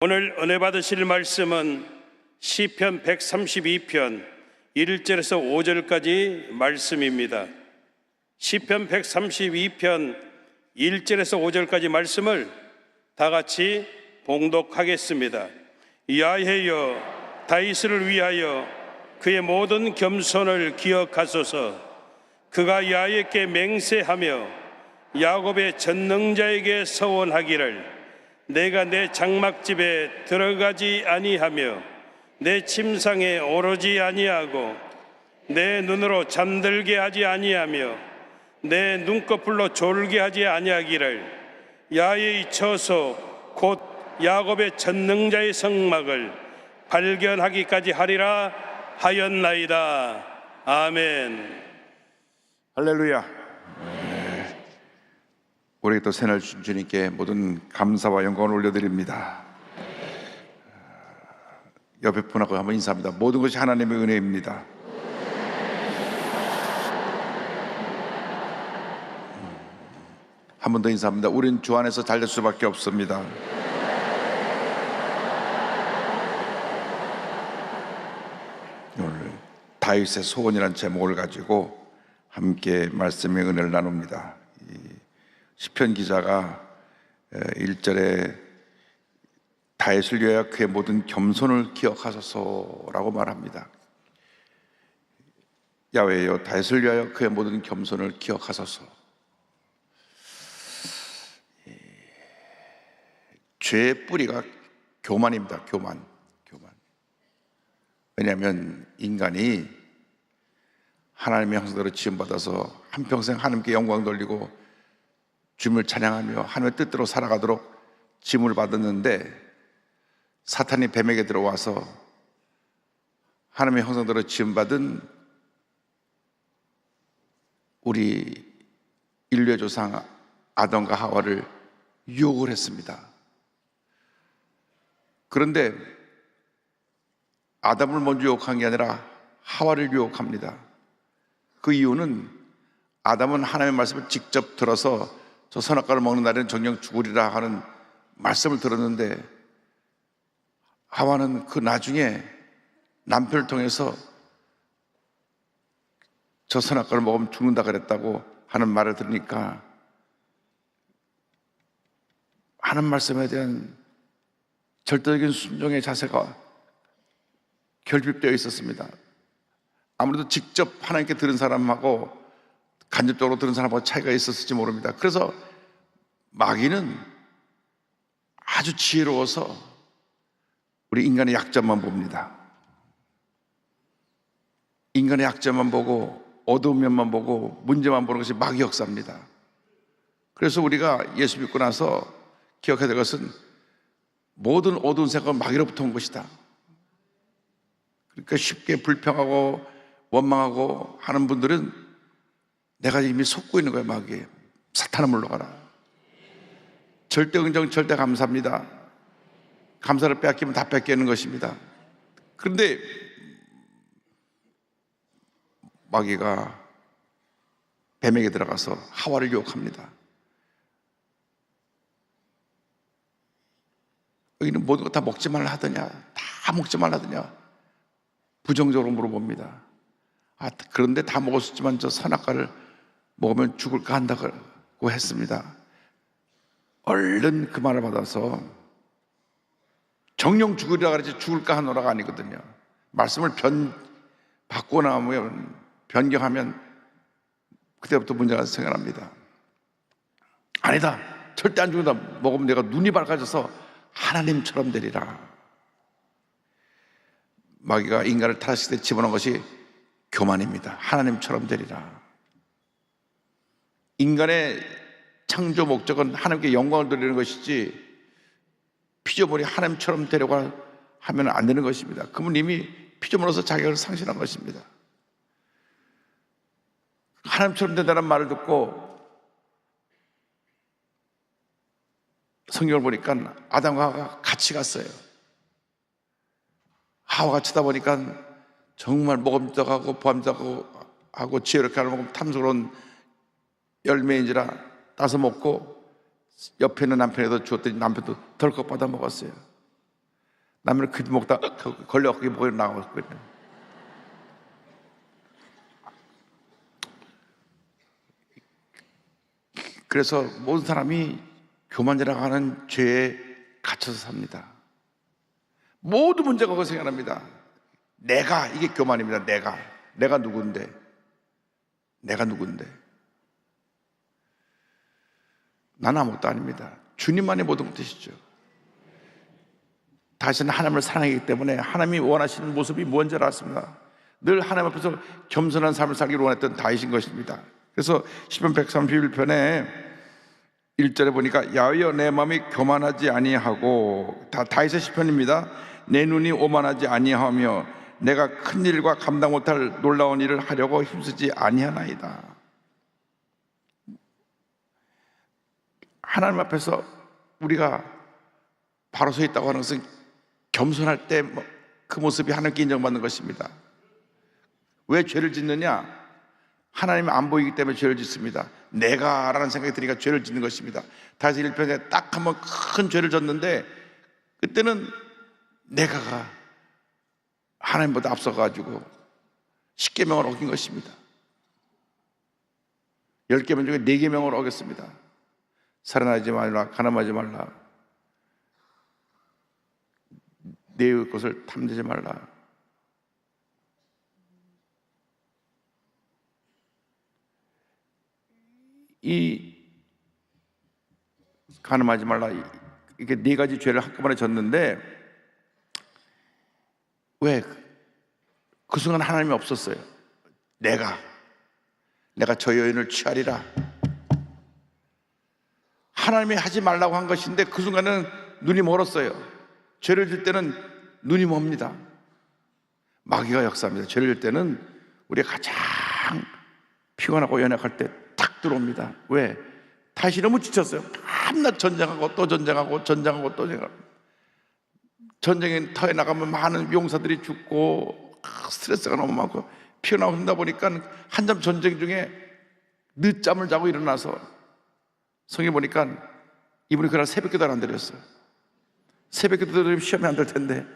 오늘 은혜 받으실 말씀은 시편 132편 1절에서 5절까지 말씀입니다. 시편 132편 1절에서 5절까지 말씀을 다 같이 봉독하겠습니다. 야훼여 다윗을 위하여 그의 모든 겸손을 기억하소서 그가 야훼께 맹세하며 야곱의 전능자에게 서원하기를 내가 내 장막집에 들어가지 아니하며 내 침상에 오르지 아니하고 내 눈으로 잠들게 하지 아니하며 내 눈꺼풀로 졸게 하지 아니하기를 야의 처소 곧 야곱의 전능자의 성막을 발견하기까지 하리라 하였나이다 아멘. 할렐루야. 우리 또 새날 주님께 모든 감사와 영광을 올려드립니다. 옆에 분하고 한번 인사합니다. 모든 것이 하나님의 은혜입니다. 한 번 더 인사합니다. 우린 주 안에서 잘될 수밖에 없습니다. 오늘 다윗의 소원이라는 제목을 가지고 함께 말씀의 은혜를 나눕니다. 이 시편 기자가 1절에 다윗을 위하여 그의 모든 겸손을 기억하소서라고 말합니다. 야외여 다윗을 위하여 그의 모든 겸손을 기억하소서. 이 죄의 뿌리가 교만입니다. 교만, 교만. 왜냐하면 인간이 하나님의 형상대로 지음 받아서 한 평생 하나님께 영광 돌리고 주님을 찬양하며 하나님의 뜻대로 살아가도록 지음을 받았는데 사탄이 뱀에게 들어와서 하나님의 형상대로 지음받은 우리 인류의 조상 아담과 하와를 유혹을 했습니다. 그런데 아담을 먼저 유혹한 게 아니라 하와를 유혹합니다. 그 이유는 아담은 하나님의 말씀을 직접 들어서 저 선악과를 먹는 날에는 정령 죽으리라 하는 말씀을 들었는데 하와는 그 나중에 남편을 통해서 저 선악과를 먹으면 죽는다 그랬다고 하는 말을 들으니까 하는 말씀에 대한 절대적인 순종의 자세가 결핍되어 있었습니다. 아무래도 직접 하나님께 들은 사람하고 간접적으로 들은 사람하고 차이가 있었을지 모릅니다. 그래서 마귀는 아주 지혜로워서 우리 인간의 약점만 봅니다. 인간의 약점만 보고 어두운 면만 보고 문제만 보는 것이 마귀 역사입니다. 그래서 우리가 예수 믿고 나서 기억해야 될 것은 모든 어두운 생각은 마귀로부터 온 것이다. 그러니까 쉽게 불평하고 원망하고 하는 분들은 내가 이미 속고 있는 거야, 마귀에. 사탄을 물러가라. 절대 긍정, 절대 감사합니다. 감사를 빼앗기면 다 뺏기는 것입니다. 그런데 마귀가 뱀에게 들어가서 하와를 유혹합니다. 여기는 모든 거 다 먹지 말라 하더냐? 다 먹지 말라 하더냐? 부정적으로 물어봅니다. 아, 그런데 다 먹었지만 저 선악과를 먹으면 죽을까 한다고 했습니다. 얼른 그 말을 받아서 정령 죽으리라 그러지 죽을까 하노라가 아니거든요. 말씀을 변, 바꾸고 나면, 변경하면 그때부터 문제가 생겨납니다. 아니다. 절대 안 죽는다. 먹으면 내가 눈이 밝아져서 하나님처럼 되리라. 마귀가 인간을 타락시킬 때 집어넣은 것이 교만입니다. 하나님처럼 되리라. 인간의 창조 목적은 하나님께 영광을 돌리는 것이지 피조물이 하나님처럼 되려고 하면 안 되는 것입니다. 그분 이미 피조물로서 자격을 상실한 것입니다. 하나님처럼 된다는 말을 듣고 성경을 보니까 아담과 하와가 같이 갔어요. 하와가 치다 보니까 정말 먹음직하고 보암직하고 하고 지혜롭게 하는 탐스러운 열매인지라 따서 먹고 옆에 있는 남편에도 주었더니 남편도 덜컥 받아 먹었어요. 라면을 그 먹다 걸려 그게 목에 나왔거든요. 그래서 모든 사람이 교만이라고 하는 죄에 갇혀서 삽니다. 모두 문제가 거기서 생겨납니다. 내가 이게 교만입니다. 내가 내가 누군데 내가 누군데 나는 아무것도 아닙니다. 주님만이 모든 뜻이죠. 다시는 하나님을 사랑하기 때문에 하나님이 원하시는 모습이 뭔지 알았습니다. 늘 하나님 앞에서 겸손한 삶을 살기를 원했던 다윗인 것입니다. 그래서 시편 131편에 1절에 보니까 야외여 내 마음이 교만하지 아니하고 다 다윗의 시편입니다. 내 눈이 오만하지 아니하며 내가 큰 일과 감당 못할 놀라운 일을 하려고 힘쓰지 아니하나이다. 하나님 앞에서 우리가 바로 서 있다고 하는 것은 겸손할 때 그 모습이 하나님께 인정받는 것입니다. 왜 죄를 짓느냐? 하나님이 안 보이기 때문에 죄를 짓습니다. 내가 라는 생각이 드니까 죄를 짓는 것입니다. 다시 1편에 딱 한 번 큰 죄를 졌는데 그때는 내가가 하나님보다 앞서가지고 십계명을 어긴 것입니다. 열 계명 중에 네 계명을 어겼습니다. 살인하지 말라, 가늠하지 말라, 내 것을 탐내지 말라. 이 가늠하지 말라 이게 네 가지 죄를 한꺼번에 졌는데 왜 그 순간 하나님이 없었어요. 내가 내가 저 여인을 취하리라. 하나님이 하지 말라고 한 것인데 그 순간은 눈이 멀었어요. 죄를 질 때는 눈이 멉니다. 마귀가 역사합니다. 죄를 질 때는 우리가 가장 피곤하고 연약할 때 탁 들어옵니다. 왜? 다시 너무 지쳤어요. 밤낮 전쟁하고 또 전쟁하고 전쟁하고 또 전쟁하고 전쟁에 터에 나가면 많은 용사들이 죽고 아, 스트레스가 너무 많고 피어나고 그러다 보니까 한참 전쟁 중에 늦잠을 자고 일어나서 성에 보니까 이분이 그날 새벽 기도를 안 드렸어요. 새벽 기도 드리면 시험이 안 될 텐데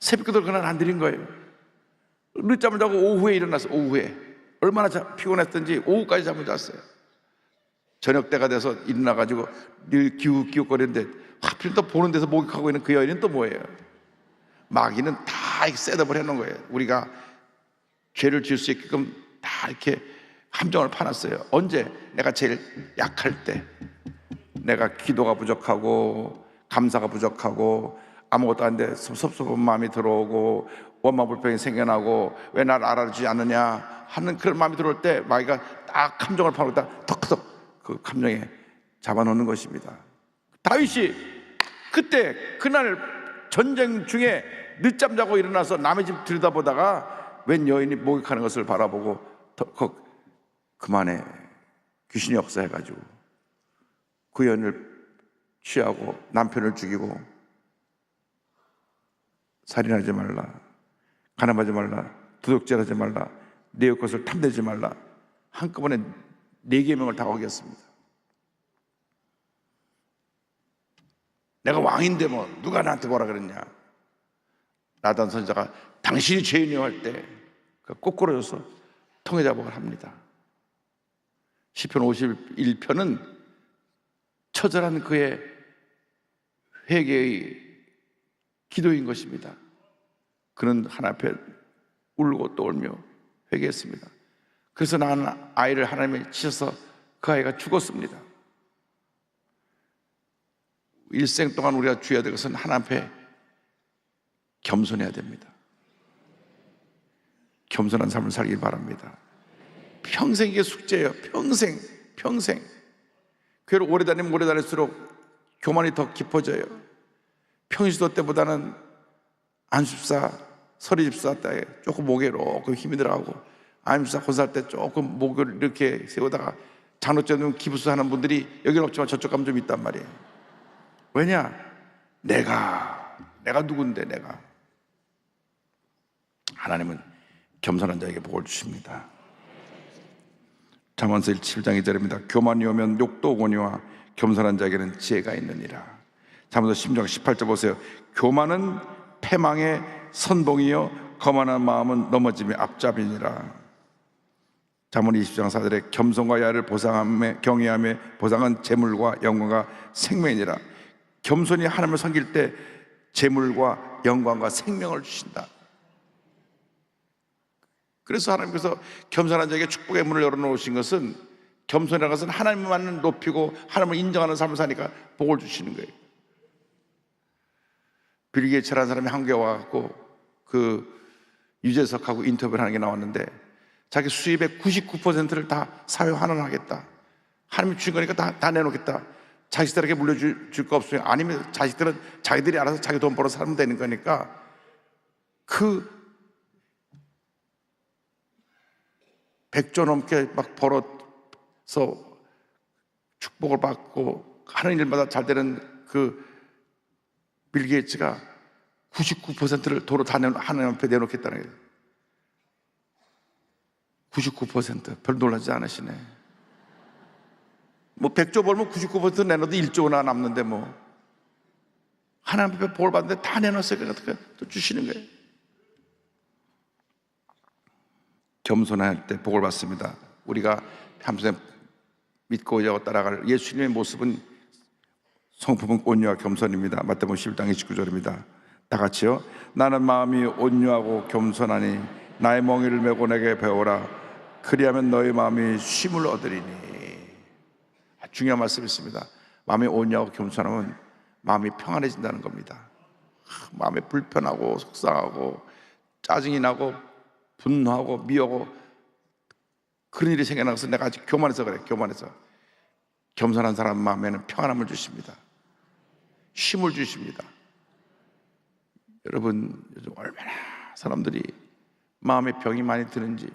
새벽 기도를 그날 안 드린 거예요. 늦잠을 자고 오후에 일어나서 오후에 얼마나 자- 피곤했던지 오후까지 잠을 잤어요. 저녁 때가 돼서 일어나가지고 늘 기웃기웃거리는데 하필 또 보는 데서 목욕하고 있는 그 여인은 또 뭐예요? 마귀는 다 이렇게 셋업을 해놓은 거예요. 우리가 죄를 지을 수 있게끔 다 이렇게 함정을 파놨어요. 언제? 내가 제일 약할 때. 내가 기도가 부족하고 감사가 부족하고 아무것도 안 돼 섭섭한 마음이 들어오고 원망 불평이 생겨나고 왜 나를 알아주지 않느냐 하는 그런 마음이 들어올 때 마귀가 딱 함정을 파놓다 턱턱 그 감정에 잡아놓는 것입니다. 다윗이 그때 그날 전쟁 중에 늦잠 자고 일어나서 남의 집 들여다보다가 웬 여인이 목욕하는 것을 바라보고 턱 그만해 귀신이 없어 해가지고 그 여인을 취하고 남편을 죽이고 살인하지 말라 가늠하지 말라 도둑질하지 말라 내 것을 탐내지 말라 한꺼번에 네 계명을 다 어겼습니다. 내가 왕인데 뭐 누가 나한테 뭐라 그랬냐? 나단 선자가 당신이 죄인이요 할때 그 꼬꾸러져서 통해자복을 합니다. 시편 51편은 처절한 그의 회개의 기도인 것입니다. 그는 하나 앞에 울고 또 울며 회개했습니다. 그래서 나는 아이를 하나님에 치셔서 그 아이가 죽었습니다. 일생 동안 우리가 주어야 될 것은 하나 앞에 겸손해야 됩니다. 겸손한 삶을 살길 바랍니다. 평생 이게 숙제예요. 평생, 평생. 교회를 오래 다니면 오래 다닐수록 교만이 더 깊어져요. 평시도 때보다는 안습사, 서리집사 때 조금 목에 조금 힘이 들어가고 안습사 혼살 때 조금 목을 이렇게 세우다가 장로처럼 기부스 하는 분들이 여기는 없지만 저쪽 가면 좀 있단 말이에요. 왜냐? 내가, 내가 누군데 내가. 하나님은 겸손한 자에게 복을 주십니다. 잠언서 7장 2절입니다. 교만이 오면 욕도 오거니와 겸손한 자에게는 지혜가 있느니라. 잠언서 16장 18절 보세요. 교만은 패망의 선봉이요 거만한 마음은 넘어짐의 앞잡이니라. 잠언 20장 4절에 겸손과 야를 보상함에 경외함에 보상은 재물과 영광과 생명이니라. 겸손히 하나님을 섬길 때 재물과 영광과 생명을 주신다. 그래서 하나님께서 겸손한 자에게 축복의 문을 열어놓으신 것은 겸손이라는 것은 하나님만을 높이고 하나님을 인정하는 삶을 사니까 복을 주시는 거예요. 빌 게이츠라는 사람이 한국에 와갖고 그 유재석하고 인터뷰를 하는 게 나왔는데 자기 수입의 99%를 다 사회 환원하겠다. 하나님이 주신 거니까 다, 다 내놓겠다. 자식들에게 물려줄 줄거 없으면 아니면 자식들은 자기들이 알아서 자기 돈 벌어 살면 되는 거니까 그 100조 넘게 막 벌어서 축복을 받고 하는 일마다 잘 되는 그 빌 게이츠가 99%를 도로 다 하나님 앞에 내놓겠다는 거예요. 99%별 놀라지 않으시네. 뭐 100조 벌면 99% 내놔도 1조나 남는데 뭐 하나님 앞에 볼 받는데 다 내놨어요. 그러니까 또 주시는 거예요. 겸손할 때 복을 받습니다. 우리가 평생 믿고 따라갈 예수님의 모습은 성품은 온유와 겸손입니다. 마태복음 11장 29절입니다. 다 같이요. 나는 마음이 온유하고 겸손하니 나의 멍에를 메고 내게 배워라. 그리하면 너의 마음이 쉼을 얻으리니. 아, 중요한 말씀 있습니다. 마음이 온유하고 겸손하면 마음이 평안해진다는 겁니다. 아, 마음이 불편하고 속상하고 짜증이 나고 분노하고 미워하고 그런 일이 생겨나서 내가 아직 교만해서 그래 교만해서. 겸손한 사람 마음에는 평안함을 주십니다. 쉼을 주십니다. 여러분 요즘 얼마나 사람들이 마음에 병이 많이 드는지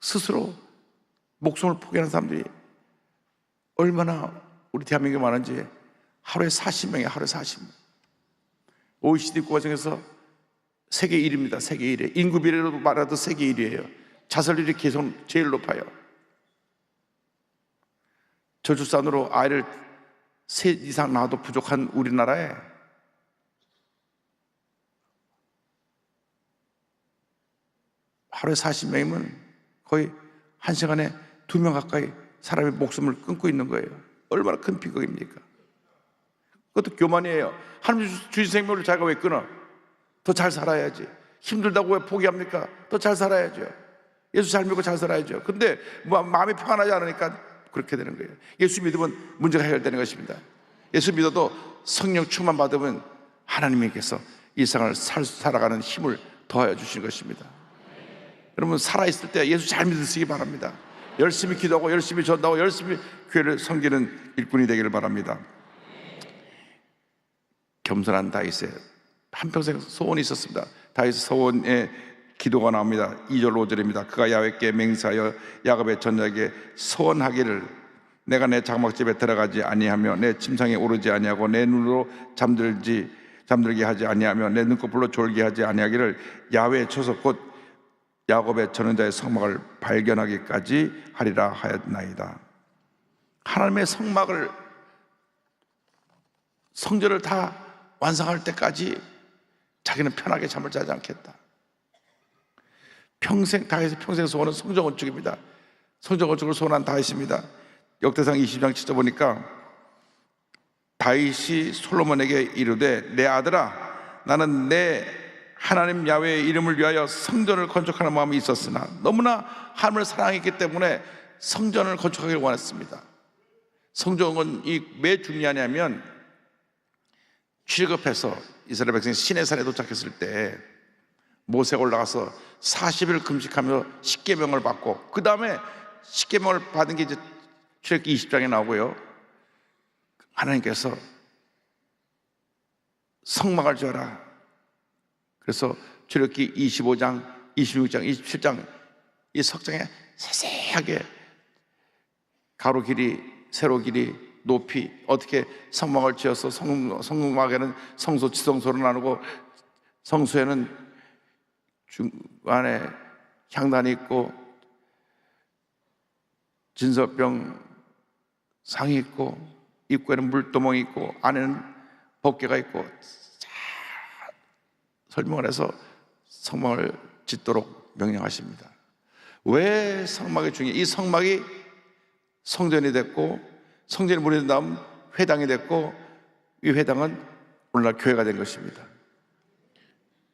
스스로 목숨을 포기하는 사람들이 얼마나 우리 대한민국에 많은지 하루에 40명이 하루에 40명. OECD 국가 중에서 세계 1위입니다. 세계 1위. 인구 비례로 말해도 세계 1위예요. 자살률이 계속 제일 높아요. 저출산으로 아이를 셋 이상 낳아도 부족한 우리나라에 하루에 40명이면 거의 한 시간에 두 명 가까이 사람의 목숨을 끊고 있는 거예요. 얼마나 큰 비극입니까? 그것도 교만이에요. 하나님 주신 생명을 자기가 왜 끊어? 더 잘 살아야지. 힘들다고 왜 포기합니까? 더 잘 살아야죠. 예수 잘 믿고 잘 살아야죠. 근데 뭐 마음이 평안하지 않으니까 그렇게 되는 거예요. 예수 믿으면 문제가 해결되는 것입니다. 예수 믿어도 성령 충만 받으면 하나님께서 이 세상을 살, 살아가는 힘을 더하여 주시는 것입니다. 여러분 살아있을 때 예수 잘 믿으시기 바랍니다. 열심히 기도하고 열심히 전도하고 열심히 교회를 섬기는 일꾼이 되기를 바랍니다. 겸손한 다윗의 한평생 소원이 있었습니다. 다윗 소원의 기도가 나옵니다. 2절 5절입니다. 그가 야훼께 맹세하여 야곱의 전자에게 소원하기를 내가 내 장막집에 들어가지 아니하며 내 침상에 오르지 아니하고 내 눈으로 잠들지 잠들게 하지 아니하며 내 눈꺼풀로 졸게 하지 아니하기를 야훼 초석 곧 야곱의 전원자의 성막을 발견하기까지 하리라 하였나이다. 하나님의 성막을 성전을 다 완성할 때까지 자기는 편하게 잠을 자지 않겠다. 평생 다윗의 평생 소원은 성전 건축입니다. 성전 건축을 소원한 다윗입니다. 역대상 20장 7절 보니까 다윗이 솔로몬에게 이르되 내 아들아 나는 내 하나님 야외의 이름을 위하여 성전을 건축하는 마음이 있었으나 너무나 하나님을 사랑했기 때문에 성전을 건축하기를 원했습니다. 성전이 왜 중요하냐면 출급해서 이스라엘 백성이 시내산에 도착했을 때 모세가 올라가서 40일 금식하며 십계명을 받고 그 다음에 십계명을 받은 게 이제 출애굽기 20장에 나오고요. 하나님께서 성막을 지어라. 그래서 출애굽기 25장, 26장, 27장 이 석장에 세세하게 가로 길이, 세로 길이, 높이 어떻게 성막을 지어서 성, 성막에는 성소, 지성소를 나누고 성소에는 중간에 향단이 있고 진서병 상이 있고 입구에는 물도멍이 있고 안에는 법궤가 있고 잘 설명을 해서 성막을 짓도록 명령하십니다. 왜 성막이 중요해? 이 성막이 성전이 됐고 성전이 무너진 다음 회당이 됐고 이 회당은 오늘날 교회가 된 것입니다.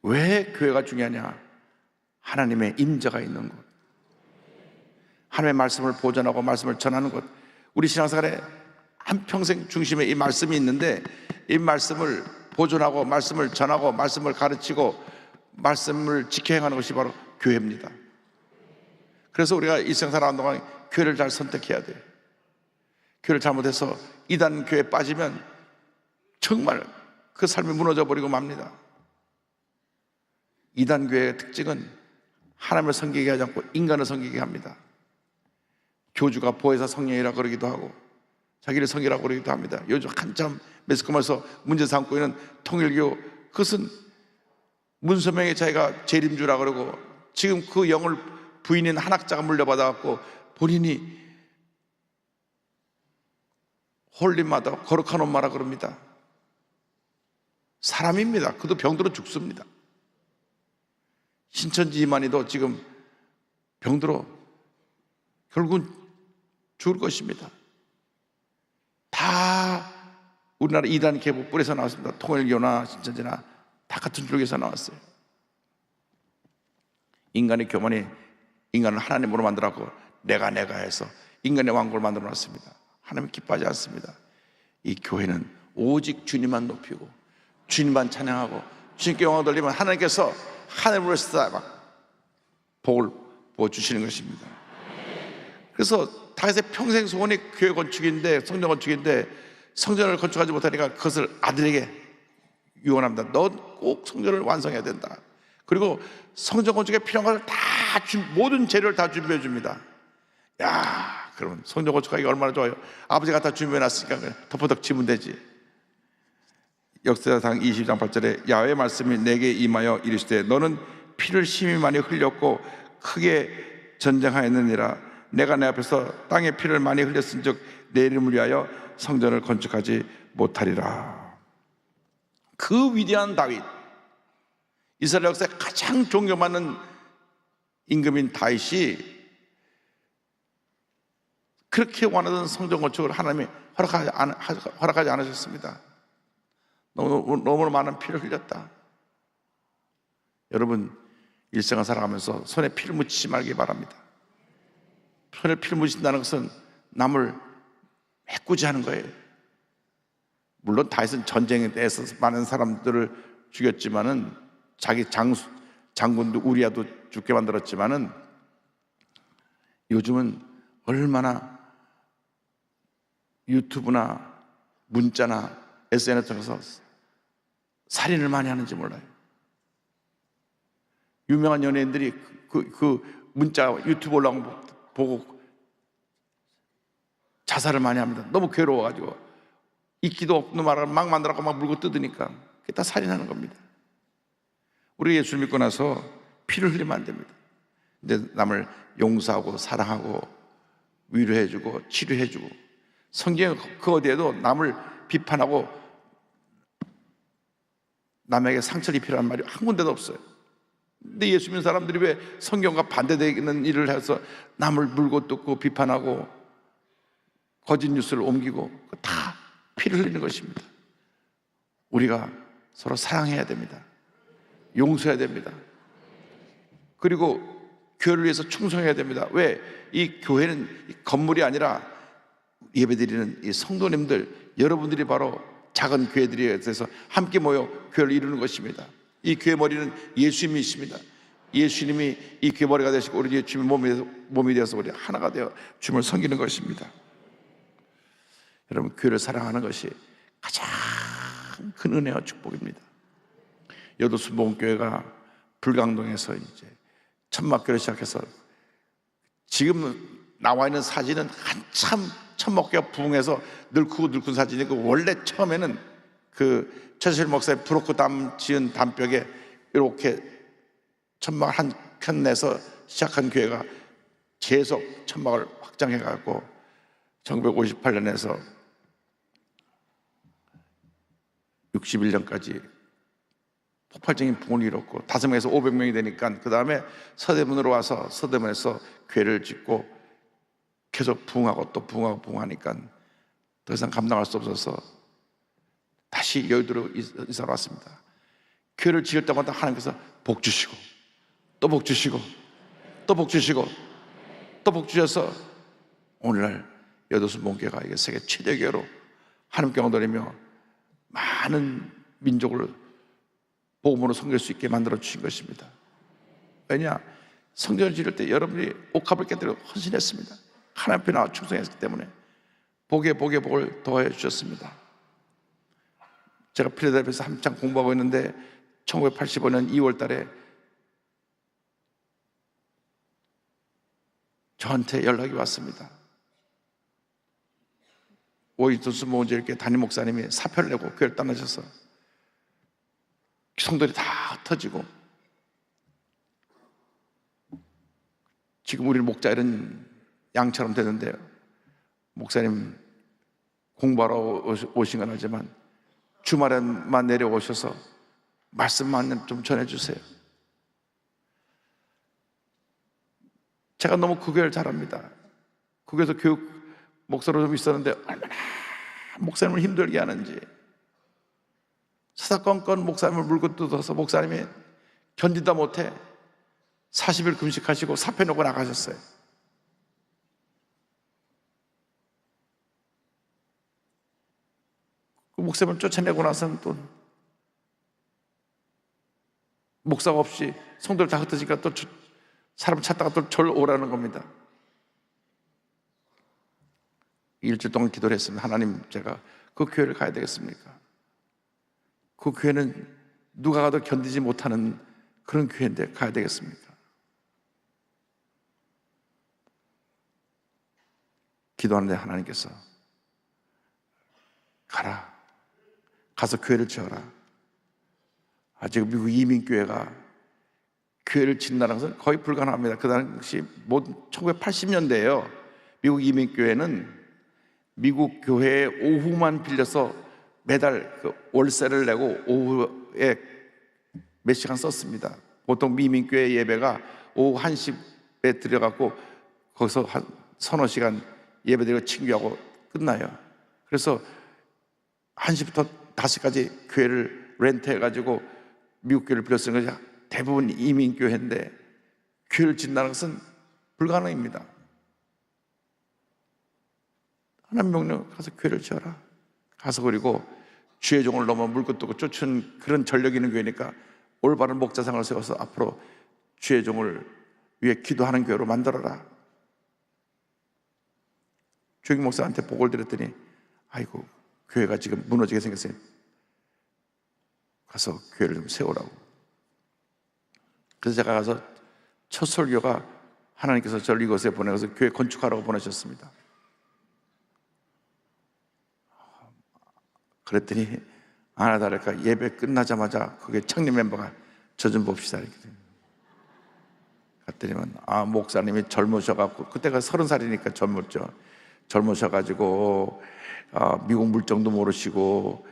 왜 교회가 중요하냐? 하나님의 임재가 있는 곳. 하나님의 말씀을 보존하고 말씀을 전하는 곳. 우리 신앙생활에 한평생 중심에 이 말씀이 있는데 이 말씀을 보존하고 말씀을 전하고 말씀을 가르치고 말씀을 지켜 행하는 것이 바로 교회입니다. 그래서 우리가 일생 살아가는 동안 교회를 잘 선택해야 돼요. 교회를 잘못해서 이단 교회에 빠지면 정말 그 삶이 무너져 버리고 맙니다. 이단 교회의 특징은 하나님을 섬기게 하지 않고 인간을 섬기게 합니다. 교주가 보혜사 성령이라 그러기도 하고 자기를 성이라고 그러기도 합니다. 요즘 한참 매스컴에서 문제 삼고 있는 통일교 그것은 문서명의 자기가 재림주라 그러고 지금 그 영을 부인인 한학자가 물려받아 갖고 본인이 홀림마다 거룩한 엄마라 그럽니다. 사람입니다. 그도 병들어 죽습니다. 신천지 이만희도 지금 병들어 결국은 죽을 것입니다. 다 우리나라 이단 개부 뿔에서 나왔습니다. 통일교나 신천지나 다 같은 줄기에서 나왔어요. 인간의 교만이 인간을 하나님으로 만들었고 내가 내가 해서 인간의 왕국을 만들어 놨습니다. 하나님 기뻐하지 않습니다. 이 교회는 오직 주님만 높이고 주님만 찬양하고 주님께 영광 돌리면 하나님께서 하늘으로서 막 복을 부어 주시는 것입니다. 그래서 다윗의 평생 소원이 교회 건축인데 성전 건축인데 성전을 건축하지 못하니까 그것을 아들에게 유언합니다. 넌 꼭 성전을 완성해야 된다. 그리고 성전 건축에 필요한 것을 다 준- 모든 재료를 다 준비해 줍니다. 야, 그러면 건축하기 얼마나 좋아요. 아버지가 다 준비해 놨으니까 그냥 덮어덕 치면 되지. 역사상 20장 8절에 야훼 말씀이 내게 임하여 이르시되 너는 피를 심히 많이 흘렸고 크게 전쟁하였느니라 내가 내 앞에서 땅에 피를 많이 흘렸은즉 내 이름을 위하여 성전을 건축하지 못하리라 그 위대한 다윗 이스라엘 역사에 가장 존경받는 임금인 다윗이 그렇게 원하던 성전 건축을 하나님이 허락하지, 않, 허락하지 않으셨습니다 너무, 너무 많은 피를 흘렸다. 여러분, 일생을 살아가면서 손에 피를 묻히지 말기 바랍니다. 손에 피를 묻힌다는 것은 남을 해꾸지 하는 거예요. 물론 다윗은 전쟁에 대해서 많은 사람들을 죽였지만은 자기 장, 장군도 우리아도 죽게 만들었지만은 요즘은 얼마나 유튜브나 문자나 SNS 통해서 살인을 많이 하는지 몰라요. 유명한 연예인들이 그, 그 문자 유튜브 올라온 거 보고 자살을 많이 합니다. 너무 괴로워가지고 있기도 없는 말을 막 만들어갖고 막 물고 뜯으니까 그게 다 살인하는 겁니다. 우리 예수 믿고 나서 피를 흘리면 안 됩니다. 근데 남을 용서하고 사랑하고 위로해주고 치료해주고 성경 그 어디에도 남을 비판하고 남에게 상처를 입히라는 말이 한 군데도 없어요. 근데 예수 믿는 사람들이 왜 성경과 반대되는 일을 해서 남을 물고 뜯고 비판하고 거짓 뉴스를 옮기고 다 피를 흘리는 것입니다. 우리가 서로 사랑해야 됩니다. 용서해야 됩니다. 그리고 교회를 위해서 충성해야 됩니다. 왜? 이 교회는 건물이 아니라 예배드리는 이 성도님들, 여러분들이 바로 작은 교회들이 돼서 함께 모여 교회를 이루는 것입니다. 이 교회 머리는 예수님이십니다. 예수님이 이 교회 머리가 되시고 우리 주님 몸이 되어서, 몸이 되어서 우리 하나가 되어 주님을 섬기는 것입니다. 여러분 교회를 사랑하는 것이 가장 큰 은혜와 축복입니다. 여도수 목교회가 불광동에서 이제 천막교를 시작해서 지금 나와 있는 사진은 한참 천목교가 부흥해서 늙고 늙은 사진이고 원래 처음에는 그 최실 목사의 브로크 담 지은 담벽에 이렇게 천막을 한편 내서 시작한 교회가 계속 천막을 확장해 갖고 1958년에서 61년까지 폭발적인 부흥을 이뤘고 다섯 명에서 500명이 되니까 그 다음에 서대문으로 와서 서대문에서 교회를 짓고 계속 부흥하고 또 부흥하고 부흥하니까 더 이상 감당할 수 없어서 다시 여의도로 이사를 왔습니다. 교회를 지을 때마다 하나님께서 복 주시고 또 복 주시고 또 복 주시고 또 복 주셔서 오늘날 여도수 목교가 이게 세계 최대 교회로 하나님께 얻어내며 많은 민족을 복음으로 섬길 수 있게 만들어 주신 것입니다. 왜냐? 성전을 지을 때 여러분이 옥합을 깨뜨려 헌신했습니다. 하나님 앞에 나와 충성했기 때문에 복에 복에 복을 더해 주셨습니다. 제가 필라델피아에서 한창 공부하고 있는데 1985년 2월 달에 저한테 연락이 왔습니다. 오이투스 모제일교 담임 목사님이 사표를 내고 교회를 떠나셔서 성들이 다 흩어지고 지금 우리 목자 이런 양처럼 되는데 목사님 공부하러 오신 건 알지만 주말에만 내려오셔서 말씀만 좀 전해주세요. 제가 너무 그 교회를 잘합니다. 그 교회에서 교육 목사로 좀 있었는데 얼마나 목사님을 힘들게 하는지 사사건건 목사님을 물고 뜯어서 목사님이 견디다 못해 40일 금식하시고 사표 놓고 나가셨어요. 목사님을 쫓아내고 나서는 또 목사가 없이 성도를 다 흩어지니까 또 저- 사람 찾다가 또 절 오라는 겁니다. 일주일 동안 기도를 했습니다. 하나님, 제가 그 교회를 가야 되겠습니까? 그 교회는 누가 가도 견디지 못하는 그런 교회인데 가야 되겠습니까? 기도하는데 하나님께서 가라. 가서 교회를 지어라. 아, 지금 미국 이민교회가 교회를 짓는다는 것은 거의 불가능합니다. 그 당시 뭐 1980년대에요. 미국 이민교회는 미국 교회 오후만 빌려서 매달 그 월세를 내고 오후에 몇 시간 썼습니다. 보통 미민교회 예배가 오후 1시에 들어가고 거기서 한 서너 시간 예배드리고 친교하고 끝나요. 그래서 1시부터 5시까지 교회를 렌트해가지고 미국 교회를 빌렸으는 것이 대부분 이민교회인데 교회를 짓는다는 것은 불가능입니다. 하나님 명령 가서 교회를 지어라. 가서 그리고 주의 종을 넘어 물고 뜨고 쫓은 그런 전력 있는 교회니까 올바른 목자상을 세워서 앞으로 주의 종을 위해 기도하는 교회로 만들어라. 주임 목사한테 보고를 드렸더니 아이고 교회가 지금 무너지게 생겼어요. 가서 교회를 좀 세우라고. 그래서 제가 가서 첫 설교가 하나님께서 저를 이곳에 보내서 교회 건축하라고 보내셨습니다. 그랬더니 하나 다를까 예배 끝나자마자 그게 창립 멤버가 저 좀 봅시다 이렇게 갔더니만 아 목사님이 젊으셔갖고 그때가 서른 살이니까 젊었죠 젊으셔가지고 아, 미국 물정도 모르시고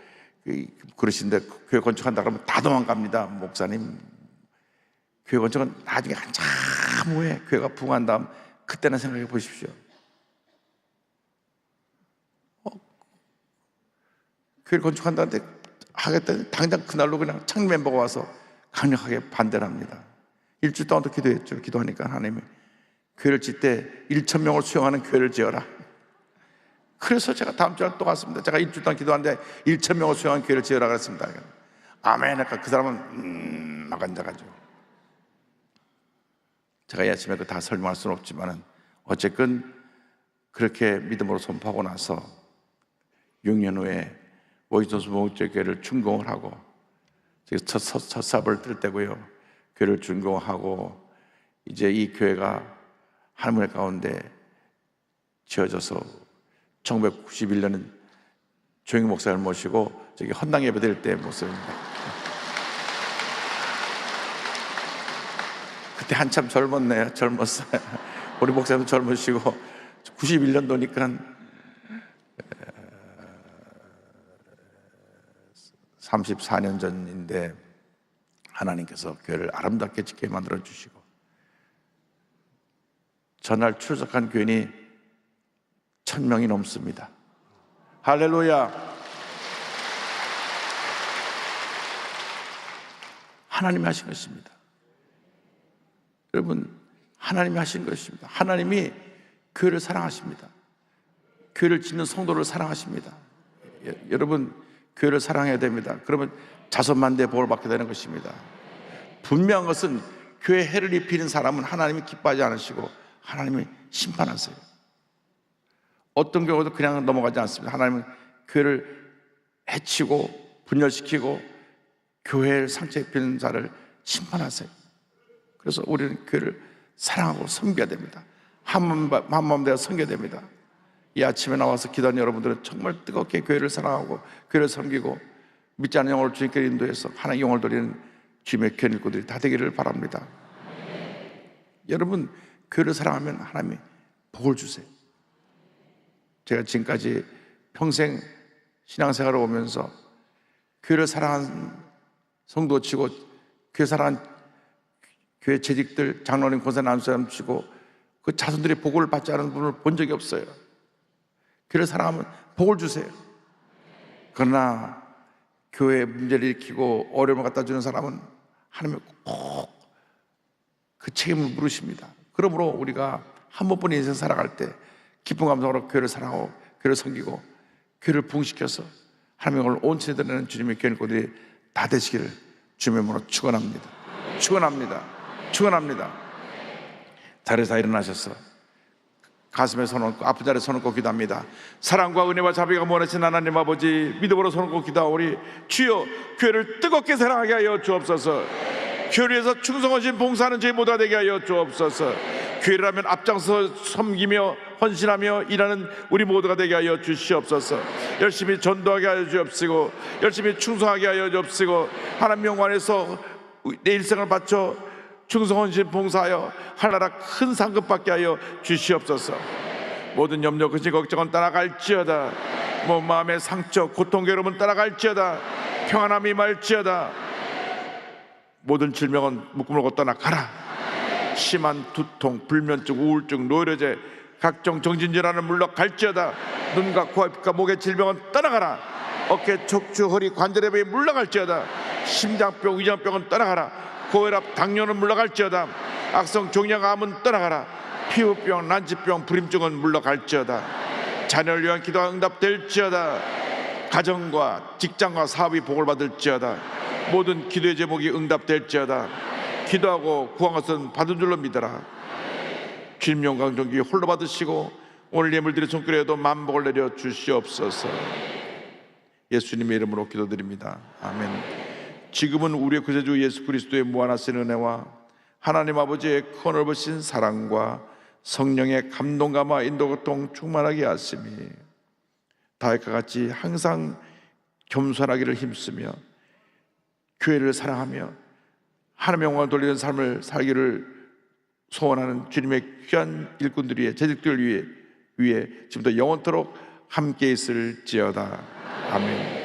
그- 그러신데 교회 건축한다 그러면 다 도망갑니다 목사님 교회 건축은 나중에 한참 후에 교회가 부흥한 다음 그때는 생각해 보십시오 교회를 건축한다는데 하겠다니 당장 그날로 그냥 창립 멤버가 와서 강력하게 반대를 합니다. 일주일 동안도 기도했죠. 기도하니까 하나님이 교회를 짓 때 1천 명을 수용하는 교회를 지어라. 그래서 제가 다음 주에 또 갔습니다. 제가 일주일 동안 기도하는데 1천 명을 수용하는 교회를 지어라 그랬습니다. 아멘. 그 사람은 음, 막 앉아가지고 제가 이 아침에 그 다 설명할 수는 없지만은 어쨌든 그렇게 믿음으로 선포하고 나서 6년 후에 모이토스 목적교회를 준공을 하고 첫, 첫, 첫 삽을 뜰 때고요. 교회를 준공하고 이제 이 교회가 하나님의 가운데 지어져서 1991년은 조영희 목사를 모시고 저기 헌당 예배 드릴 때 모습입니다. 그때 한참 젊었네요. 젊었어요. 우리 목사님도 젊으시고 91년도니까 34년 전인데 하나님께서 교회를 아름답게 짓게 만들어 주시고 전날 출석한 교인이 천 명이 넘습니다. 할렐루야. 하나님이 하신 것입니다. 여러분, 하나님이 하신 것입니다. 하나님이 교회를 사랑하십니다. 교회를 짓는 성도를 사랑하십니다. 예, 여러분, 교회를 사랑해야 됩니다. 그러면 자손만대 복을 받게 되는 것입니다. 분명한 것은 교회 해를 입히는 사람은 하나님이 기뻐하지 않으시고 하나님이 심판하세요. 어떤 경우도 그냥 넘어가지 않습니다. 하나님은 교회를 해치고 분열시키고 교회를 상처 입히는 자를 심판하세요. 그래서 우리는 교회를 사랑하고 섬겨야 됩니다. 한마음 되어 섬겨야 됩니다. 이 아침에 나와서 기도하는 여러분들은 정말 뜨겁게 교회를 사랑하고 교회를 섬기고 믿지 않는 영혼을 주님께 인도해서 하나님 영혼을 드리는 주님의 교회 일꾼들이 다 되기를 바랍니다. 여러분 교회를 사랑하면 하나님이 복을 주세요. 제가 지금까지 평생 신앙생활을 오면서 교회를 사랑한 성도 치고 교회 사랑한 교회 재직들 장로님 권사 남사람 치고 그 자손들이 복을 받지 않은 분을 본 적이 없어요. 교회를 사랑하면 복을 주세요. 그러나 교회에 문제를 일으키고 어려움을 갖다 주는 사람은 하나님이 꼭 그 책임을 물으십니다. 그러므로 우리가 한 번뿐 인생 살아갈 때 기쁜 감성으로 교회를 사랑하고 교회를 섬기고 교회를 부흥시켜서 하나님의 오늘 온 세대에 드리는 주님의 교회 일꾼들이 다 되시기를 주님의 이름으로 축원합니다. 축원합니다. 축원합니다. 자리에서 일어나셔서 가슴에 손 얹고 아픈 자리에 손 얹고 기도합니다. 사랑과 은혜와 자비가 원하신 하나님 아버지 믿음으로 손 얹고 기도하오리 주여 교회를 뜨겁게 사랑하게 하여 주옵소서. 교회를 위해서 충성하신 봉사하는 저희 모두가 되게 하여 주옵소서. 교회라면 앞장서 섬기며 헌신하며 일하는 우리 모두가 되게 하여 주시옵소서. 열심히 전도하게 하여 주옵시고 열심히 충성하게 하여 주옵시고 하나님 영광에서 내 일생을 바쳐 충성 헌신 봉사하여 하나라 큰 상급 받게 하여 주시옵소서. 모든 염려 근심 걱정은 따라갈지어다. 몸 마음의 상처 고통 괴로움은 따라갈지어다. 평안함이 말지어다. 모든 질병은 묶음을 떠나 가라. 심한 두통, 불면증, 우울증, 노이로제, 각종 정신질환은 물러 갈지어다. 눈과 코와 입과 목의 질병은 떠나가라. 어깨, 척추, 허리, 관절의 병이 물러갈지어다. 심장병, 위장병은 떠나가라. 고혈압, 당뇨는 물러갈지어다. 악성 종양암은 떠나가라. 피부병, 난치병, 불임증은 물러갈지어다. 자녀를 위한 기도가 응답될지어다. 가정과 직장과 사업이 복을 받을지어다. 모든 기도의 제목이 응답될지어다. 기도하고 구한 것은 받은 줄로 믿어라. 주님 영광 존귀 홀로 받으시고 오늘 예물들의 손길에도 만복을 내려 주시옵소서. 예수님의 이름으로 기도드립니다. 아멘. 지금은 우리의 구세주 예수 그리스도의 무한하신 은혜와 하나님 아버지의 큰 넓으신 사랑과 성령의 감동감화 인도고통 충만하게 하심이 다윗과 같이 항상 겸손하기를 힘쓰며 교회를 사랑하며 하나님의 영광을 돌리는 삶을 살기를 소원하는 주님의 귀한 일꾼들 위해 재직들 위해 위해 지금부터 영원토록 함께 있을지어다 아멘.